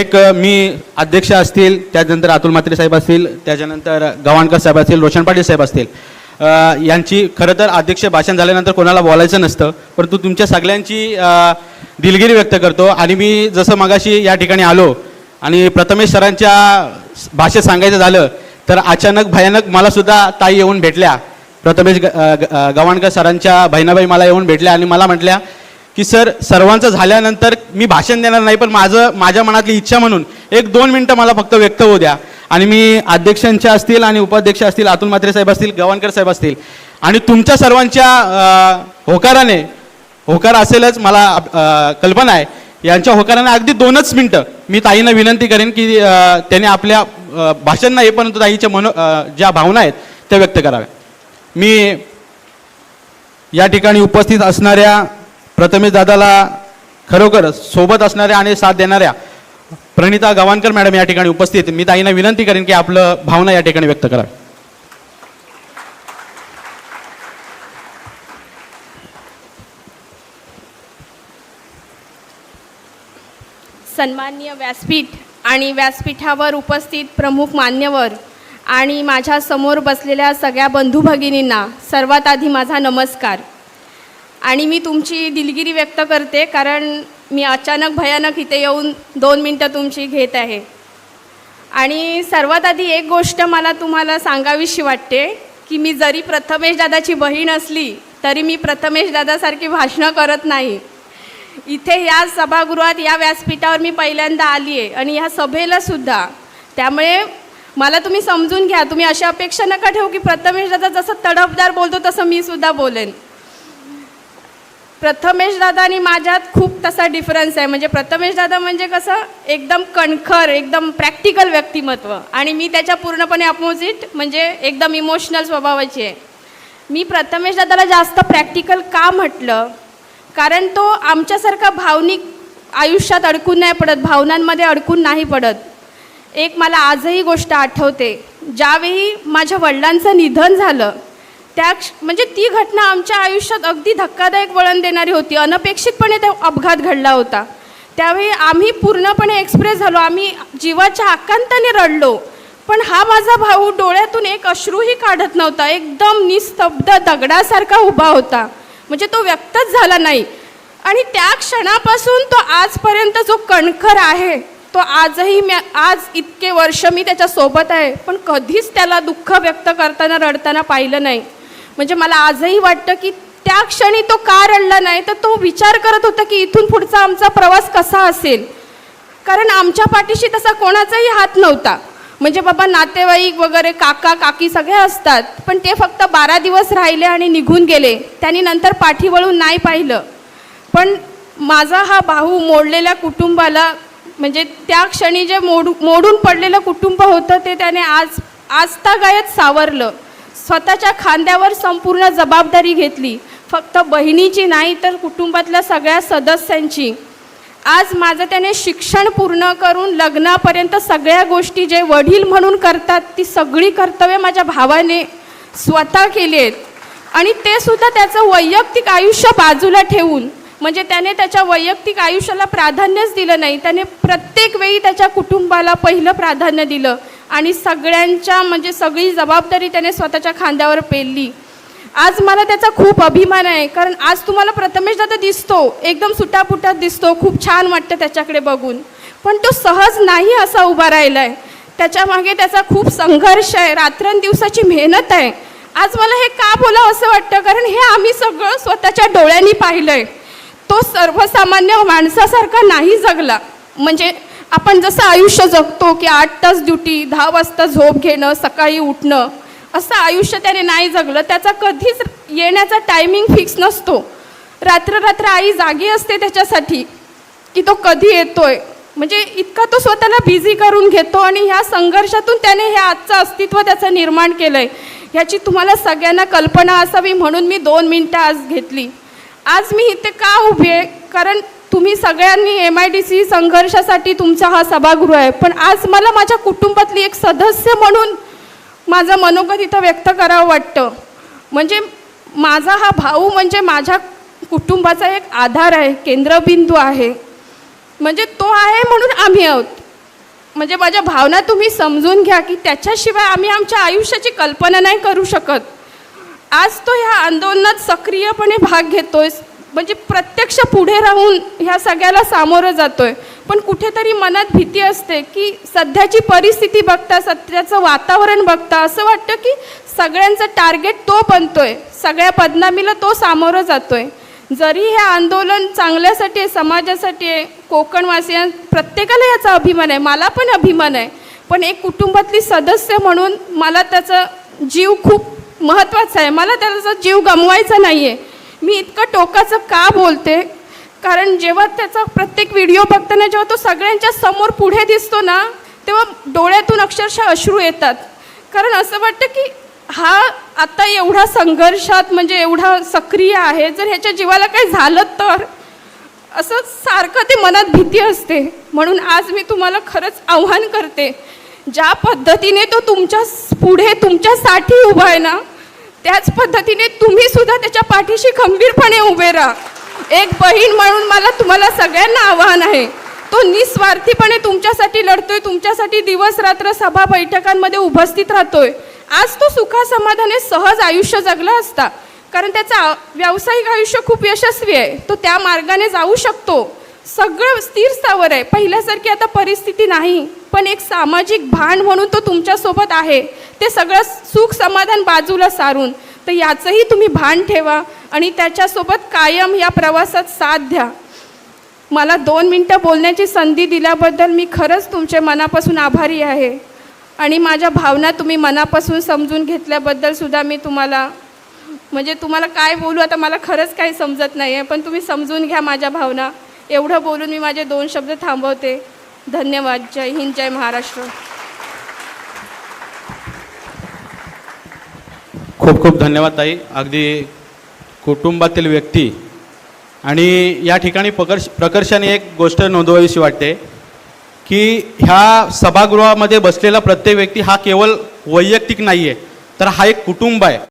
एक मी अध्यक्ष असतील त्याच्यानंतर अतुल म्हात्रे साहेब असतील त्याच्यानंतर गव्हाणकर साहेब असतील रोशन पाटील साहेब असतील. यांची खरं तर अध्यक्ष भाषण झाल्यानंतर कोणाला बोलायचं नसतं परंतु तुमच्या सगळ्यांची दिलगिरी व्यक्त करतो. आणि मी जसं मगाशी या ठिकाणी आलो आणि प्रथमेश सरांच्या भाषेत सांगायचं झालं तर अचानक भयानक मला सुद्धा ताई येऊन भेटल्या. प्रथमेश ग- ग- गव्हाणकर सरांच्या बहिणाबाई मला येऊन भेटल्या आणि मला म्हटल्या की सर सर्वांचं झाल्यानंतर मी भाषण देणार नाही पण माझं माझ्या मनातली इच्छा म्हणून एक दोन मिनटं मला फक्त व्यक्त होऊ द्या. आणि मी अध्यक्षांच्या असतील आणि उपाध्यक्ष असतील अतुल म्हात्रे साहेब असतील गवानकर साहेब असतील आणि तुमच्या सर्वांच्या होकाराने होकार असेलच मला कल्पना आहे. यांच्या होकाराने अगदी दोनच मिनटं मी ताईंना विनंती करेन की त्याने आपल्या भाषण नाही परंतु ताईच्या मनो ज्या भावना आहेत त्या व्यक्त कराव्या मी या ठिकाणी उपस्थित असणाऱ्या प्रथमेश दादाला खरोखर सोबत असणाऱ्या आणि साथ देणाऱ्या प्रणिता गवानकर मॅडम या ठिकाणी उपस्थित. मी ताईंना विनंती करेन की आपलं भावना या ठिकाणी व्यक्त करा. सन्माननीय व्यासपीठ आणि व्यासपीठावर उपस्थित प्रमुख मान्यवर आणि माझ्यासमोर बसलेल्या सगळ्या बंधू भगिनींना सर्वात आधी माझा नमस्कार. आणि मी तुमची दिलगिरी व्यक्त करते कारण मी अचानक भयानक इथे येऊन दोन मिनटं तुमची घेत आहे. आणि सर्वात आधी एक गोष्ट मला तुम्हाला सांगावीशी वाटते की मी जरी प्रथमेश दादाची बहीण असली तरी मी प्रथमेश दादासारखी भाषणं करत नाही. इथे या सभागृहात या व्यासपीठावर मी पहिल्यांदा आली आहे आणि ह्या सभेला सुद्धा. त्यामुळे मला तुम्ही समजून घ्या तुम्ही अशा अपेक्षा नका ठेवू की प्रथमेश दादा जसं तडफदार बोलतो तसं मी सुद्धा बोलेन. प्रथमेश दादा आणि माझ्यात खूप तसा डिफरन्स आहे. म्हणजे प्रथमेश दादा म्हणजे कसं एकदम कणखर एकदम प्रॅक्टिकल व्यक्तिमत्व. आणि मी त्याच्या पूर्णपणे अपोजिट म्हणजे एकदम इमोशनल स्वभावाची आहे. मी प्रथमेश दादाला जास्त प्रॅक्टिकल का म्हटलं? कारण तो आमच्यासारखा भावनिक आयुष्यात अडकून नाही पडत भावनांमध्ये अडकून नाही पडत. एक मला आजही गोष्ट आठवते. ज्यावेळी माझ्या वडिलांचं निधन झालं त्या क्ष- म्हणजे ती घटना आमच्या आयुष्यात अगदी धक्कादायक वळण देणारी होती. अनपेक्षितपणे त्या अपघात घडला होता. त्यावेळी आम्ही पूर्णपणे एक्सप्रेस झालो. आम्ही जीवाच्या आकांताने रडलो. पण हा माझा भाऊ डोळ्यातून एक अश्रूही काढत नव्हता. एकदम निस्तब्ध दगडासारखा उभा होता. म्हणजे तो व्यक्तच झाला नाही. आणि त्या क्षणापासून तो आजपर्यंत जो कणखर आहे तो आजही मी आज इतके वर्ष मी त्याच्यासोबत आहे. पण कधीच त्याला दुःख व्यक्त करताना रडताना पाहिलं नाही. म्हणजे मला आजही वाटतं की त्या क्षणी तो का रडला नाही तर तो विचार करत होता की इथून पुढचा आमचा प्रवास कसा असेल? कारण आमच्या पाठीशी तसा कोणाचाही हात नव्हता. म्हणजे बाबा नातेवाईक वगैरे काका काकी सगळे असतात पण ते फक्त बारा दिवस राहिले आणि निघून गेले. त्यांनी नंतर पाठी वळून नाही पाहिलं. पण माझा हा भाऊ मोडलेल्या कुटुंबाला म्हणजे त्या क्षणी जे मोड मोडून पडलेलं कुटुंब होतं ते त्याने आज आजतागायत सावरलं. स्वतःच्या खांद्यावर संपूर्ण जबाबदारी घेतली. फक्त बहिणीची नाही तर कुटुंबातल्या सगळ्या सदस्यांची. आज माझं त्याने शिक्षण पूर्ण करून लग्नापर्यंत सगळ्या गोष्टी जे वडील म्हणून करतात ती सगळी कर्तव्य माझ्या भावाने स्वतः केली आहेत आणि ते सुद्धा त्याचं वैयक्तिक आयुष्य बाजूला ठेवून. म्हणजे त्याने त्याच्या वैयक्तिक आयुष्याला प्राधान्यच दिलं नाही. त्याने प्रत्येक वेळी त्याच्या कुटुंबाला पहिलं प्राधान्य दिलं. आणि सगळ्यांच्या म्हणजे सगळी जबाबदारी त्याने स्वतःच्या खांद्यावर पेलली. आज मला त्याचा खूप अभिमान आहे कारण आज तुम्हाला प्रथमेश दादा दिसतो एकदम सुटापुटात दिसतो खूप छान वाटतं त्याच्याकडे बघून. पण तो सहज नाही असा उभा राहिला आहे त्याच्यामागे त्याचा खूप संघर्ष आहे रात्रंदिवसाची मेहनत आहे. आज मला हे का बोलावं असं वाटतं? कारण हे आम्ही सगळं स्वतःच्या डोळ्यांनी पाहिलं आहे तो सर्वसामान्य माणसासारखा नाही जगला. म्हणजे आपण जसं आयुष्य जगतो की आठ तास ड्युटी दहा वाजता झोप घेणं सकाळी उठणं असं आयुष्य त्याने नाही जगलं त्याचा कधीच येण्याचा टायमिंग फिक्स नसतो. रात्र रात्र आई जागी असते त्याच्यासाठी की तो कधी येतोय. म्हणजे इतका तो स्वतःला बिझी करून घेतो आणि ह्या संघर्षातून त्याने हे आजचं अस्तित्व त्याचं निर्माण केलं आहे ह्याची तुम्हाला सगळ्यांना कल्पना असावी म्हणून मी दोन मिनटं आज घेतली. आज मी इथे का उभी आहे? कारण तुम्ही सगळ्यांनी एम आय डी सी संघर्षासाठी तुमचा हा सभागृह आहे. पण आज मला माझ्या कुटुंबातली एक सदस्य म्हणून माझं मनोगत इथं व्यक्त करावं वाटतं. म्हणजे माझा हा भाऊ म्हणजे माझ्या कुटुंबाचा एक आधार आहे केंद्रबिंदू आहे. म्हणजे तो आहे म्हणून आम्ही आहोत. म्हणजे माझ्या भावना तुम्ही समजून घ्या की त्याच्याशिवाय आम्ही आमच्या आयुष्याची कल्पना नाही करू शकत. आज तो ह्या आंदोलनात सक्रियपणे भाग घेतोय म्हणजे प्रत्यक्ष पुढे राहून ह्या सगळ्याला सामोरं जातोय. पण कुठेतरी मनात भीती असते की सध्याची परिस्थिती बघता सध्याचं वातावरण बघता असं वाटतं की सगळ्यांचं टार्गेट तो बनतोय सगळ्या बदनामीला तो सामोरं जातोय. जरी हे आंदोलन चांगल्यासाठी आहे समाजासाठी आहे कोकणवासियां प्रत्येकाला याचा अभिमान आहे मला पण अभिमान आहे. पण एक कुटुंबातली सदस्य म्हणून मला त्याचा जीव खूप महत्त्वाचा आहे. मला त्याचा जीव गमवायचा नाही आहे मी इतकं टोकाचं का बोलते? कारण जेव्हा त्याचा प्रत्येक व्हिडिओ बघताना जेव्हा तो सगळ्यांच्या समोर पुढे दिसतो ना तेव्हा डोळ्यातून अक्षरशः अश्रू येतात. कारण असं वाटतं की हा आता एवढा संघर्षात म्हणजे एवढा सक्रिय आहे जर ह्याच्या जीवाला काही झालं तर? असं सारखं ते मनात भीती असते. म्हणून आज मी तुम्हाला खरंच आव्हान करते ज्या पद्धतीने तो तुमच्यापुढे तुमच्यासाठी उभा आहे ना त्याच पद्धतीने तुम्ही सुद्धा त्याच्या पाठीशी खंबीरपणे उभे राहा. एक बहीण म्हणून मला तुम्हाला सगळ्यांना आव्हान आहे. तो निस्वार्थीपणे तुमच्यासाठी लढतोय तुमच्यासाठी दिवस रात्र सभा बैठकांमध्ये उपस्थित राहतोय. आज तो सुखासमाधाने सहज आयुष्य जगला असता. कारण त्याचा व्यावसायिक आयुष्य खूप यशस्वी आहे. तो त्या मार्गाने जाऊ शकतो. सगळं स्थिर स्थावर आहे. पहिल्यासारखी आता परिस्थिती नाही. पण एक सामाजिक भान म्हणून तो तुमच्यासोबत आहे. ते सगळं सुख समाधान बाजूला सारून तर याचंही तुम्ही भान ठेवा आणि त्याच्यासोबत कायम या प्रवासात साथ द्या. मला दोन मिनटं बोलण्याची संधी दिल्याबद्दल मी खरंच तुमचे मनापासून आभारी आहे. आणि माझ्या भावना तुम्ही मनापासून समजून घेतल्याबद्दल सुद्धा मी तुम्हाला म्हणजे तुम्हाला काय बोलू आता मला खरंच काही समजत नाही आहे पण तुम्ही समजून घ्या माझ्या भावना. एवढं बोलून मी माझे दोन शब्द थांबवते. धन्यवाद. जय हिंद जय महाराष्ट्र. खूप खूप धन्यवाद ताई. अगदी कुटुंबातील व्यक्ती. आणि या ठिकाणी प्रकर्ष प्रकर्षाने एक गोष्ट नोंदवावीशी वाटते की ह्या सभागृहामध्ये बसलेला प्रत्येक व्यक्ती हा केवळ वैयक्तिक नाही आहे तर हा एक कुटुंब आहे.